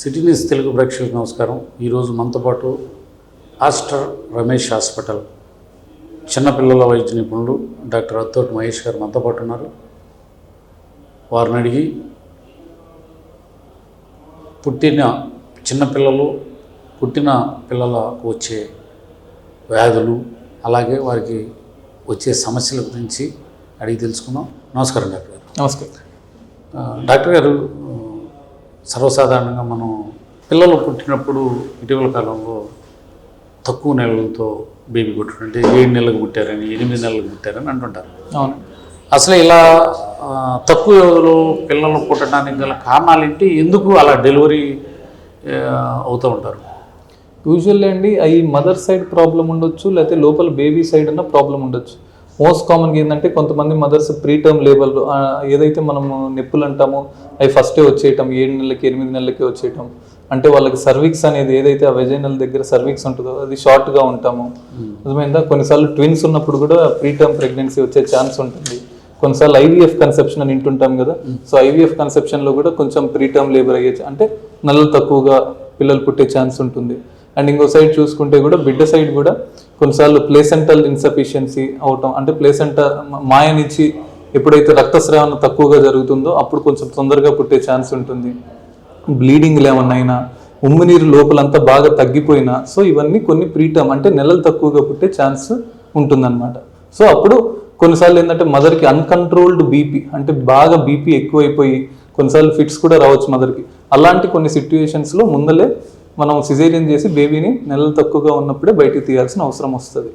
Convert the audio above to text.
City news Telugu ప్రేక్షకులకు నమస్కారం. ఈరోజు మనతో పాటు ఆస్టర్ రమేష్ హాస్పిటల్ చిన్నపిల్లల వైద్య నిపుణులు డాక్టర్ అత్తోటి మహేష్ గారు మనతో పాటు ఉన్నారు. వారిని అడిగి పుట్టిన చిన్నపిల్లలు పుట్టిన పిల్లలకు వచ్చే వ్యాధులు అలాగే వారికి వచ్చే సమస్యల గురించి అడిగి తెలుసుకుందాం. నమస్కారం డాక్టర్ గారు. నమస్కారం. డాక్టర్ గారు సర్వసాధారణంగా మనం పిల్లలు పుట్టినప్పుడు ఇటీవల కాలంలో తక్కువ నెలలతో బేబీ పుట్టడం అంటే ఏడు నెలలకు పుట్టారని ఎనిమిది నెలలకు పుట్టారని అంటుంటారు. అవును. అసలు ఇలా తక్కువ వ్యవధిలో పిల్లలు పుట్టడానికి గల కారణాలు ఏంటి ఎందుకు అలా డెలివరీ అవుతూ ఉంటారు? యూజువల్లీ అండి అవి మదర్ సైడ్ ప్రాబ్లం ఉండొచ్చు లేకపోతే లోపల బేబీ సైడ్ అన్న ప్రాబ్లం ఉండొచ్చు. మోస్ట్ కామన్గా ఏంటంటే కొంతమంది మదర్స్ ప్రీ టర్మ్ లేబర్ ఏదైతే మనము నొప్పులు అంటామో అవి ఫస్టే వచ్చేయటం ఏడు నెలలకి ఎనిమిది నెలలకి వచ్చేయటం. అంటే వాళ్ళకి సర్వీక్స్ అనేది ఏదైతే ఆ వెజైనల్ దగ్గర సర్వీక్స్ ఉంటుందో అది షార్ట్గా ఉంటాము. అర్థమైందా? కొన్నిసార్లు ట్విన్స్ ఉన్నప్పుడు కూడా ప్రీ టర్మ్ ప్రెగ్నెన్సీ వచ్చే ఛాన్స్ ఉంటుంది. కొన్నిసార్లు ఐవీఎఫ్ కన్సెప్షన్ అని వింటుంటాం కదా. సో ఐవీఎఫ్ కన్సెప్షన్లో కూడా కొంచెం ప్రీ టర్మ్ లేబర్ అయ్యే అంటే నెలలు తక్కువగా పిల్లలు పుట్టే ఛాన్స్ ఉంటుంది. అండ్ ఇంకో సైడ్ చూసుకుంటే కూడా బిడ్డ సైడ్ కూడా కొన్నిసార్లు ప్లేసెంటల్ ఇన్సఫిషియన్సీ అవటం అంటే ప్లేసెంట మాయనిచ్చి ఎప్పుడైతే రక్తస్రావణ తక్కువగా జరుగుతుందో అప్పుడు కొంచెం తొందరగా పుట్టే ఛాన్స్ ఉంటుంది. బ్లీడింగ్ ఏమన్నా అయినా ఉమ్ము నీరు లోపలంతా బాగా తగ్గిపోయినా సో ఇవన్నీ కొన్ని ప్రీటమ్ అంటే నెలలు తక్కువగా పుట్టే ఛాన్స్ ఉంటుందన్నమాట. సో అప్పుడు కొన్నిసార్లు ఏంటంటే మదర్కి అన్కంట్రోల్డ్ బీపీ అంటే బాగా బీపీ ఎక్కువైపోయి కొన్నిసార్లు ఫిట్స్ కూడా రావచ్చు మదర్కి అలాంటి కొన్ని సిట్యుయేషన్స్లో ముందలే మనం సిజేరియన్ చేసి బేబీని నెలలు తక్కువగా ఉన్నప్పుడే బయటికి తీయాల్సిన అవసరం వస్తుంది.